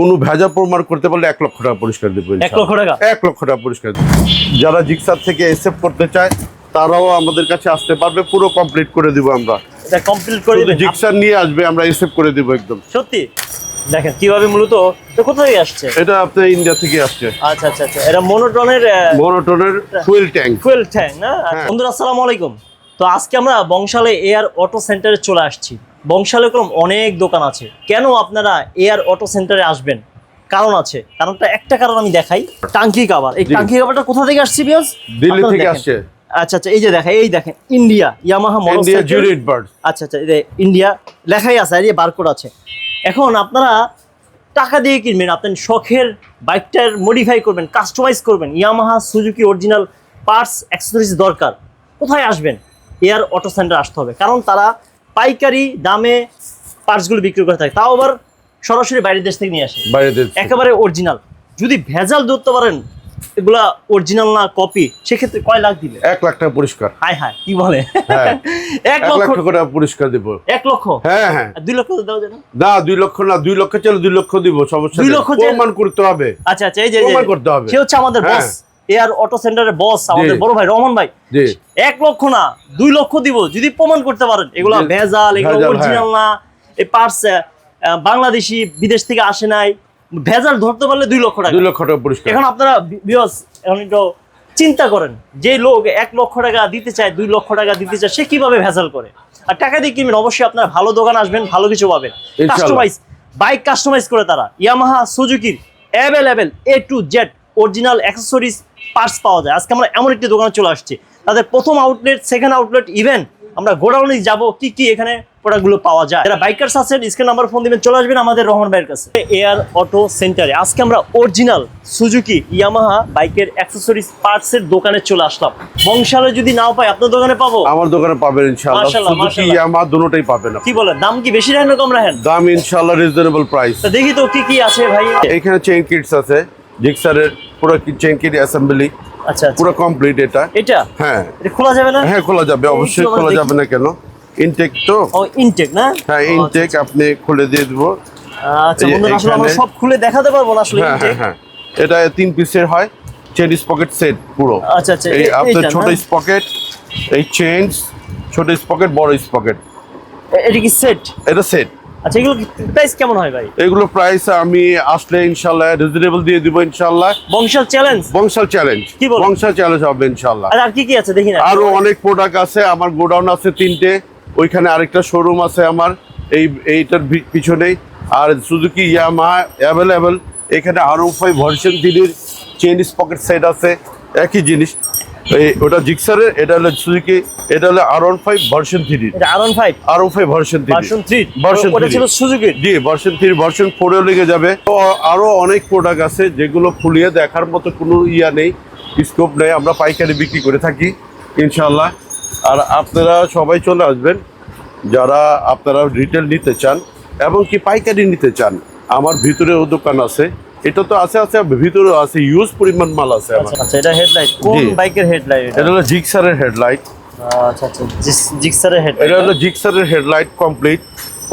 কোনো ভেজা প্রমাণ করতে পারলে এক লক্ষ টাকা পুরস্কার দেবো এক লক্ষ টাকা? এক লক্ষ টাকা পুরস্কার দেবো। যারা জিক্সার থেকে এসেপ করতে চায় তারাও আমাদের কাছে আসতে পারবে পুরো কমপ্লিট করে দিব আমরা। এটা কমপ্লিট করে দিবেন? জিক্সার নিয়ে আসবে আমরা এসেপ করে দিব একদম। সত্যি? দেখেন কীভাবে মূলত তো কোথা থেকে আসছে? এটা আপনার ইন্ডিয়া থেকে আসছে। আচ্ছা আচ্ছা আচ্ছা। এটা মনোটনের মনোটনের ফুয়েল ট্যাঙ্ক ফুয়েল ট্যাঙ্ক না? হ্যাঁ। বন্ধুরা আসসালামু আলাইকুম। তো আজকে আমরা বংশালে এয়ার অটো সেন্টারে চলে আসছি। বংশালে এরকম অনেক দোকান আছে। কেন আপনারা এয়ার অটো সেন্টারে আসবেন? কারণ আছে। কারণটা একটা কারণ আমি দেখাই। টাঙ্কি কাভার এই টাঙ্কি কাভারটা কোথা থেকে আসছে বিয়াস দিল্লি থেকে আসছে। আচ্ছা আচ্ছা এই যে দেখেন এই দেখেন ইন্ডিয়া ইয়ামাহা ইন্ডিয়া মোটরসাইকেল জুরিট বার্ড আচ্ছা আচ্ছা এই যে ইন্ডিয়া লেখাই আছে আর এই বারকোড আছে। এখন আপনারা টাকা দিয়ে কিনবেন আপনার শখের বাইকটার মডিফাই করবেন কাস্টমাইজ করবেন। Yamaha Suzuki original parts accessories দরকার। কোথায় আসবেন? এয়ার অটো সেন্টার আসতে হবে। কারণ তারা পাইকারি দামে পার্টসগুলো বিক্রি করে থাকে। তাও আবার সরাসরি বাইরের দেশ থেকে নিয়ে আসে। একেবারে অরিজিনাল যদি ভেজাল ধরতে পারেন এগুলা অরিজিনাল না কপি সেক্ষেত্রে কয় লাখ দিবে? এক লাখ টাকা পুরস্কার হায় হায় কি বলে? হ্যাঁ। এক লক্ষ টাকা পুরস্কার দিব। এক লক্ষ? হ্যাঁ হ্যাঁ। দুই লক্ষ দেওয়া যায় না? না দুই লক্ষ না দুই লক্ষ চলে দুই লক্ষ দিব সমস্যা দুই। লক্ষ প্রমাণ করতে হবে। আচ্ছা আচ্ছা এই যে প্রমাণ করতে হবে। সে হচ্ছে আমাদের হ্যাঁ। বস এয়ার অটো সেন্টারের বস আমাদের বড় ভাই রহমান ভাই। এক লক্ষ না দুই লক্ষ দিব যদি প্রমাণ করতে পারেন। এগুলো ভেজাল এগুলো অরিজিনাল না। এই পার্টস বাংলাদেশি বিদেশ থেকে আসে নাই। ভেজাল ধরতে পারলে দুই লক্ষ টাকা। দুই লক্ষ টাকা পুরস্কার এখন আপনারা বিয়স এখন একটু চিন্তা করেন যে লোক এক লক্ষ টাকা দিতে চায় দুই লক্ষ টাকা দিতে চায় সে কীভাবে ভেজাল করে? আর টাকা দিয়ে কিনবেন অবশ্যই আপনারা ভালো দোকান আসবেন ভালো কিছু পাবেন। কাস্টমাইজ বাইক কাস্টমাইজ করে তারা। Yamaha সুজুকির available A to Z original accessories parts পাওয়া যায়। আজকে আমরা এমন একটি দোকানে চলে আসছি। তাদের প্রথম আউটলেট সেকেন্ড আউটলেট ইভেন আমরা গোডাউনে যাব কি কি এখানে প্রোডাক্টগুলো পাওয়া যায়। যারা বাইকার্স আছেন স্ক্রিন নাম্বার ফোন দিবেন চলে আসবেন আমাদের রহমান ভাইয়ের কাছে। এয়ার অটো সেন্টারে আজকে আমরা অরিজিনাল সুজুকি ইয়ামাহা বাইকের অ্যাক্সেসরিজ পার্টসের দোকানে চলে আসলাম। বংশালে যদি নাও পাই আপনার দোকানে পাবো? আমার দোকানে পাবেন ইনশাআল্লাহ। সুজুকি মাশাআল্লাহ। ইয়ামা দুটোই পাবেন কি বলেন? দাম কি বেশি রাখেন না কম রাখেন? দাম ইনশাআল্লাহ রিজনেবল প্রাইস তা দেখি তো কি কি আছে ভাই। এখানে চেইন কিটস আছে। জিক্সারের পুরো চেইন কিট অ্যাসেম্বলি আচ্ছা আচ্ছা। পুরো কমপ্লিট এটা। এটা? হ্যাঁ। এটা খোলা যাবে না? হ্যাঁ খোলা যাবে অবশ্যই খোলা যাবে না কেন? ইনটেক তো? ও ইনটেক না? হ্যাঁ ইনটেক আপনি খুলে দিয়ে দিব। আচ্ছা। বন্ধুরা আসলে আমরা সব খুলে দেখাতে পারব না আসলে হ্যাঁ হ্যাঁ ইনটেক হ্যাঁ। এটা তিন পিসের হয় চেন স্পকেট সেট পুরো। আচ্ছা আচ্ছা এই আপনার ছোট না? স্পকেট এই চেঞ্জ ছোট স্পকেট বড় স্পকেট এটা কি সেট এটা সেট আচ্ছা এগুলো প্রাইস কেমন হয় ভাই? এগুলো প্রাইস আমি আসলে ইনশাল্লাহ রিজনেবল দিয়ে দিব ইনশাল্লাহ বংশাল চ্যালেঞ্জ বংশাল চ্যালেঞ্জ কি বলেন? বংশাল চ্যালেঞ্জ হবে ইনশাল্লাহ আর কি কি আছে? দেখি না। আরও অনেক প্রোডাক্ট আছে আমার গোডাউন আছে তিনটে। ওইখানে আরেকটা শোরুম আছে আমার এই এইটার পিছনেই আর সুজুকি ইয়ামা অ্যাভেলেবেল এখানে আরও ফাইভ ভার্সন থ্রির চেন স্পকেট সেট আছে। একই জিনিস। এই ওটা জিক্সারের এটা হলো সুজুকি এটা হলো R one five version three R one five R five version three version three version ওটা ছিল সুজুকির জি ভার্সন থ্রি ভার্সন ফোরেও লেগে যাবে। তো আরও অনেক প্রোডাক্ট আছে যেগুলো খুলিয়ে দেখার মতো কোনো ইয়া নেই স্কোপ নেই আমরা পাইকারি বিক্রি করে থাকি ইনশাল্লাহ আর আপনারা সবাই চলে আসবেন যারা আপনারা রিটেল নিতে চান এবং কি পাইকারি নিতে চান আমার ভিতরেও দোকান আছে। এটা তো আছে আছে ভিতরে আছে ইউজ পরিমাণ মাল আছে আমার। আচ্ছা এটা হেডলাইট কোন। বাইকের হেডলাইট এটা? এটা হলো জিক্সারের হেডলাইট আচ্ছা আচ্ছা জিক্সারের হেডলাইট এটা হলো জিক্সারের headlight complete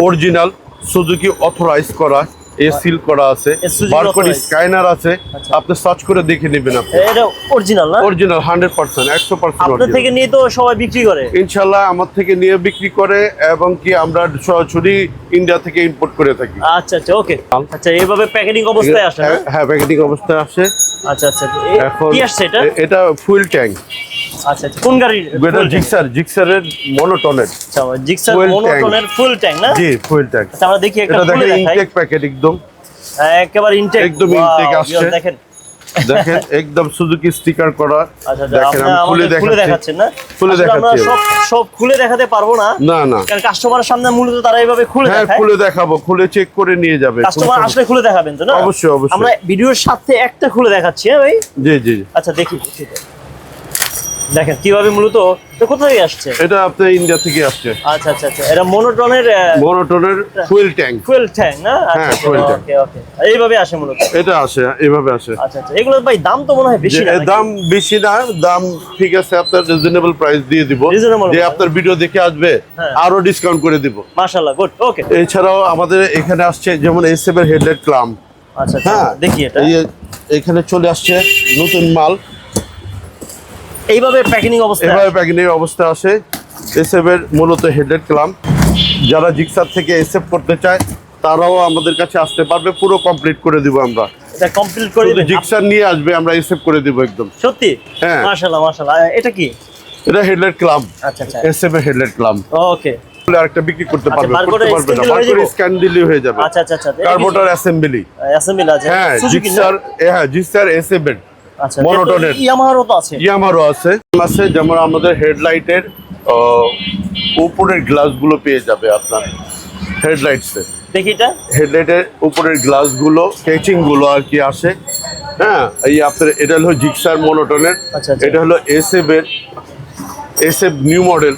original Suzuki authorise করা। এ সিল করা আছে বারকোড স্ক্যানার আছে। আচ্ছা। আপনি সার্চ করে দেখে নেবেন আপনি। এটা অরিজিনাল না? অরিজিনাল হান্ড্রেড পার্সেন্ট একশো আপনার পার্সেন্ট থেকে নিয়ে তো সবাই বিক্রি করে। ইনশাল্লাহ আমার থেকে নিয়ে বিক্রি করে এবং কি আমরা সরাসরি ইন্ডিয়া থেকে ইম্পোর্ট করে থাকি। আচ্ছা আচ্ছা ওকে। আচ্ছা এইভাবে প্যাকেটিং অবস্থায় আসে হ্যাঁ, হ্যাঁ প্যাকেটিং অবস্থায় আসে। আচ্ছা আচ্ছা এখন কি আসছে এটা? এটা ফুয়েল ট্যাঙ্ক আচ্ছা আচ্ছা। কোন গাড়ির এটা জিক্সার জিক্সারের মনোটনের আচ্ছা জিক্সার মনোটনের ফুল ট্যাঙ্ক না? জি ফুয়েল ট্যাঙ্ক আচ্ছা আমরা দেখি একটা দেখেন ইনটেক প্যাকেট একদম। হ্যাঁ, একেবারে ইনটেক একদম intake আসছে। দেখেন। দেখেন একদম সুজুকি স্টিকার করা। আচ্ছা আচ্ছা দেখেন আমি খুলে দেখাচ্ছি। না? খুলে দেখাচ্ছি। সব সব খুলে দেখাতে পারব না। না না। কারণ কাস্টমারের সামনে মূলত তারা এইভাবে খুলে হ্যাঁ খুলে দেখাবো খুলে চেক করে নিয়ে যাবে। কাস্টমার আসলে খুলে দেখাবেন তো না? অবশ্যই, অবশ্যই। আমরা ভিডিওর সাথে একটা খুলে দেখাচ্ছি হ্যাঁ ভাই? জি জি জি। আচ্ছা দেখি দেখি। দেখেন কীভাবে মূলত? কোথা থেকে আসছে? এটা আপনার ইন্ডিয়া থেকে আসছে। আচ্ছা আচ্ছা আচ্ছা। এটা মনোটনের মনোটনের ফুয়েল ট্যাঙ্ক ফুয়েল ট্যাঙ্ক না? আচ্ছা হ্যাঁ, আচ্ছা fuel ওকে ওকে এইভাবে আসে মূলত? এটা আসে এভাবে আসে। আচ্ছা আচ্ছা। এগুলো ভাই দাম তো মনে হয় বেশি না দাম বেশি না দাম ঠিক আছে আপনার রিজনেবল প্রাইস দিয়ে দিব। যে আপনার ভিডিও দেখে আসবে হ্যাঁ। আরও ডিসকাউন্ট করে দিব। মাশাআল্লাহ গুড ওকে এছাড়াও আমাদের এখানে আসছে যেমন এস এর হেডলাইট ক্লাম আচ্ছা আচ্ছা হ্যাঁ। দেখি এটা। এখানে চলে আসছে নতুন মাল। এইভাবে প্যাকেজিং অবস্থা এভাবে প্যাকেটিং অবস্থা আছে। এসএফ এর মূলত হেডেড ক্লাম যারা জিক্সার থেকে এসএফ করতে চায় তারাও আমাদের কাছে আসতে পারবে। পুরো কমপ্লিট করে দিব আমরা। এটা কমপ্লিট করে দিবেন? জিক্সার নিয়ে আসবে আমরা এসএফ করে দিব একদম। সত্যি? হ্যাঁ। মাশাআল্লাহ মাশাআল্লাহ। এটা কি? এটা হেডলাইট ক্লাম আচ্ছা আচ্ছা। এসএফ এর হেডলাইট ক্লাম ওকে। আরেকটা বিক্রি করতে পারবে করতে পারবে না। scan বারকোড যাবে? স্ক্যান দিলে হয়ে যাবে। আচ্ছা আচ্ছা আচ্ছা। কার্বোটার অ্যাসেম্বলি অ্যাসেম্বল আছে হ্যাঁ সুজুকি না? জিক্সার হ্যাঁ জিক্সার এসএফ আচ্ছা ইয়ামাহারও তো আছে? ইয়ামারও আছে। আছে যেমন আমাদের হেডলাইটের উপরের গ্লাসগুলো পেয়ে যাবে আপনার হেডলাইটসে। দেখি এটা। হেডলাইটের উপরের গ্লাসগুলো গুলো আর কি আসে। হ্যাঁ এই আপনার এটা হলো জিক্সার মোনোটনের আচ্ছা, আচ্ছা। এটা হলো এসএফ এর এসএফ নিউ মডেল।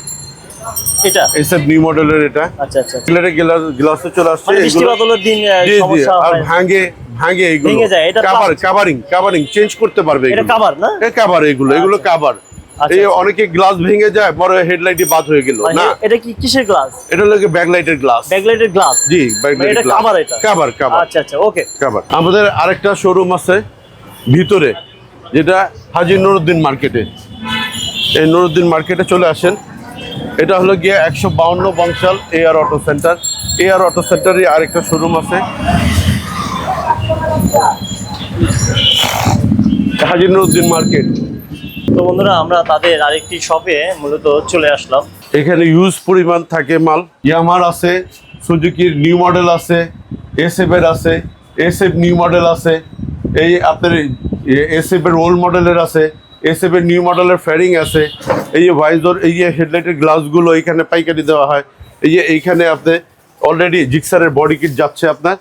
এটা? এসএফ নিউ মডেলের এটা। আচ্ছা আচ্ছা আচ্ছা। গ্লাস গ্লাসে চলে আসছে মানে বৃষ্টি বাদলের দিন সমস্যা আর ভাঙে ভাঙে এগুলো ভেঙে যায়, এটা কাভার কাভারিং কাভারিং চেঞ্জ করতে পারবে এটা। কাভার না? এটা কাভার এগুলো এগুলো আচ্ছা। কাভার আচ্ছা, এই আচ্ছা। অনেকে গ্লাস ভেঙে যায় বড় হেডলাইটই বাদ হয়ে গেল মানে না? এটা কি কিসের গ্লাস এটা হলো ব্যাকলাইটের গ্লাস ব্যাকলাইটের গ্লাস জি ব্যাকলাইটের এটা গ্লাস cover এটা? কাভার কাভার আচ্ছা আচ্ছা ওকে কাভার আমাদের আরেকটা শোরুম আছে ভিতরে যেটা হাজি নুরুদ্দিন মার্কেটে এই নুরুদ্দিন মার্কেটে চলে আসেন। এটা হলো গিয়ে একশো বাউন্ন Bangshal air auto centre air auto সেন্টারে আরেকটা শোরুম আছে। হাজি নুরুদ্দিন মার্কেট। তো বন্ধুরা আমরা তাদের আরেকটি শপে মূলত চলে আসলাম। এখানে ইউজ পরিমাণ থাকে মাল। ইয়ামার আছে সুজুকির নিউ মডেল আছে এসএফ এর আছে এসএফ নিউ মডেল আছে এই আপনার এসএফ এর ওল্ড মডেলের আছে এসএফ এর নিউ মডেলের ফেরিং আছে এই যে ভাইজর এই যে হেডলাইটের গ্লাসগুলো এখানে পাইকারি দেওয়া হয় এই যে এইখানে আপনি অলরেডি জিক্সারের বডি কিট যাচ্ছে আপনার।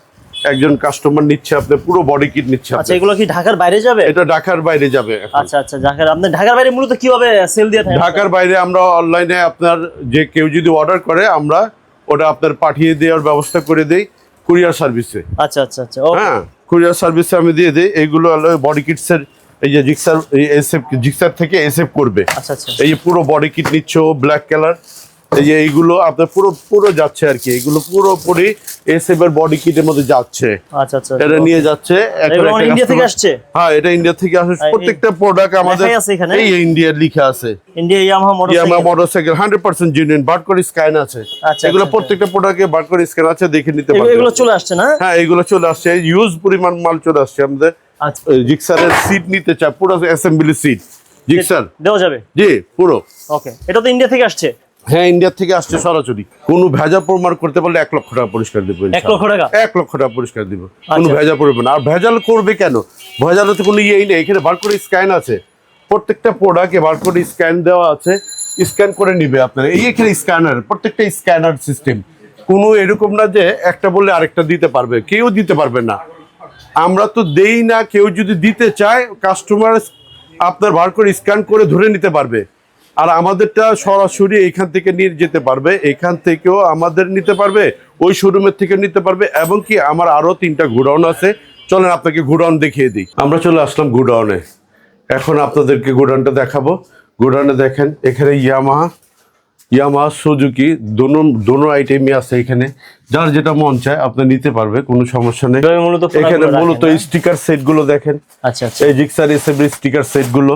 একজন কাস্টমার নিচ্ছে আপনি পুরো বডি কিট নিচ্ছে আচ্ছা এগুলো কি ঢাকার বাইরে যাবে? এটা ঢাকার বাইরে যাবে আচ্ছা আচ্ছা ঢাকার আপনি ঢাকার বাইরে মূলত কীভাবে সেল দিয়ে থাকেন ঢাকার বাইরে আমরা অনলাইনে আপনার যে কেউ যদি অর্ডার করে আমরা ওটা আপনার পাঠিয়ে দেওয়ার ব্যবস্থা করে দেই কুরিয়ার সার্ভিসে আচ্ছা আচ্ছা আচ্ছা ওকে হ্যাঁ কুরিয়ার সার্ভিসে আমি দিয়ে দিই এইগুলো হলো বডি কিটসের এই যে জিক্সার এসএফ জিক্সার থেকে এসএফ করবে। আচ্ছা আচ্ছা। এই যে পুরো বডি কিট নিচ্ছ ব্ল্যাক কালার এই যে এইগুলো আপনার পুরো পুরো যাচ্ছে আর কি। এগুলো পুরোপুরি এসএফ এর বডি কিটের মধ্যে যাচ্ছে। আচ্ছা আচ্ছা এটা নিয়ে যাচ্ছে ইন্ডিয়া থেকে আসছে? হ্যাঁ এটা ইন্ডিয়া থেকে আসে প্রত্যেকটা প্রোডাক্ট আমাদের? এই ইন্ডিয়ার লেখা আছে। India Yamaha Yamaha motorcycle motorcycle hundred percent genuine barcode scan আছে। আচ্ছা, এগুলো আচ্ছা, প্রত্যেকটা প্রোডাক্টে বারকোড স্ক্যান আছে দেখে নিতে পারবেন। এগুলো চলে আসছে না? হ্যাঁ এগুলো চলে আসছে। ইউজ পরিমাণ মাল চলে আসছে। আমাদের আচ্ছা। জিক্সারের সিট নিতে চায়। পুরো অ্যাসেম্বলি সিট জিক্সার দেওয়া যাবে? জি পুরো। ওকে এটা তো ইন্ডিয়া থেকে আসছে? হ্যাঁ ইন্ডিয়া থেকে আসছে সরাসরি। কোনো ভেজা প্রমাণ করতে পারলে এক লক্ষ টাকা পরিষ্কার দেবো এক লক্ষ টাকা? এক লক্ষ টাকা পরিষ্কার দিব। কোনো আচ্ছা। ভেজা পড়বে না। আর ভেজাল করবে কেন? ভেজালে তো কোনো ইয়েই নেই। এখানে বারকোড স্ক্যান আছে। প্রত্যেকটা প্রোডাক্টে বারকোড স্ক্যান দেওয়া আছে। স্ক্যান করে নিবে আপনারা। এই এখানে স্ক্যানার প্রত্যেকটা স্ক্যানার সিস্টেম কোনো এরকম না যে একটা বললে আরেকটা দিতে পারবে। কেউ দিতে পারবে না। আমরা তো দেই না। কেউ যদি দিতে চায় কাস্টমার আপনার বারকোড স্ক্যান করে ধরে নিতে পারবে। আর আমাদেরটা সরাসরি এখান থেকে নিয়ে যেতে পারবে। এখান থেকেও আমাদের নিতে পারবে ওই শোরুমের থেকে নিতে পারবে এবং কি আমার আরও তিনটা গুডাউন আছে। চলেন আপনাকে গুডাউন দেখিয়ে দিই। আমরা চলে আসলাম গুডাউনে। এখন আপনাদেরকে গুডাউনটা দেখাবো। গোডাউনে দেখেন এখানে ইয়ামাহা ইয়ামাহা সুজুকি দোনো দোনো আইটেমই আছে এখানে। যার যেটা মন চায় আপনি নিতে পারবে কোনো সমস্যা নেই। এখানে মূলত স্টিকার সেটগুলো দেখেন। আচ্ছা আচ্ছা। এই জিক্সার এসএমবি স্টিকার সেটগুলো।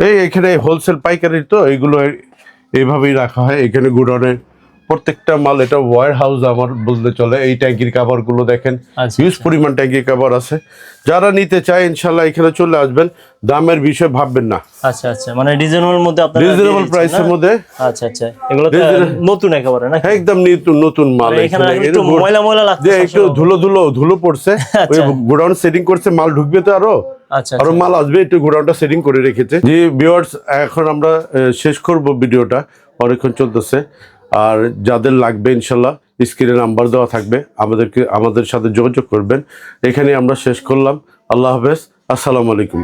এই এখানে হোলসেল পাইকারি তো এইগুলো এইভাবেই রাখা হয়। এখানে গুডাউনে প্রত্যেকটা মাল এটা ওয়ার হাউস আমার বলতে চলে এই ট্যাঙ্কির কাভারগুলো দেখেন। আচ্ছা, হিউজ পরিমাণ ট্যাঙ্কির কাভার আছে। যারা নিতে চায় ইনশাল্লাহ এখানে চলে আসবেন। দামের বিষয়ে ভাববেন না। আচ্ছা আচ্ছা। মানে রিজনেবল মধ্যে আপনারা রিজনেবল প্রাইসের মধ্যে। আচ্ছা আচ্ছা। এগুলো তো নতুন একেবারে না একদম নতুন নতুন মাল মানে এখানে একটু ময়লা ময়লা লাগছে একটু ধুলো ধুলো ধুলো পড়ছে। ওই আচ্ছা। গোডাউন সেটিং করছে মাল ঢুকবে তো আরও। আচ্ছা আরও আচ্ছা। মাল আসবে একটু গোডাউনটা সেটিং করে রেখেছে। জি ভিউয়ার্স এখন আমরা শেষ করব ভিডিওটা। অনেকক্ষণ চলতেছে। আর যাদের লাগবে ইনশাল্লাহ স্ক্রিনে নাম্বার দেওয়া থাকবে। আমাদেরকে আমাদের সাথে যোগাযোগ করবেন। এখানে আমরা শেষ করলাম। আল্লাহ হাফেজ। আসসালামু আলাইকুম।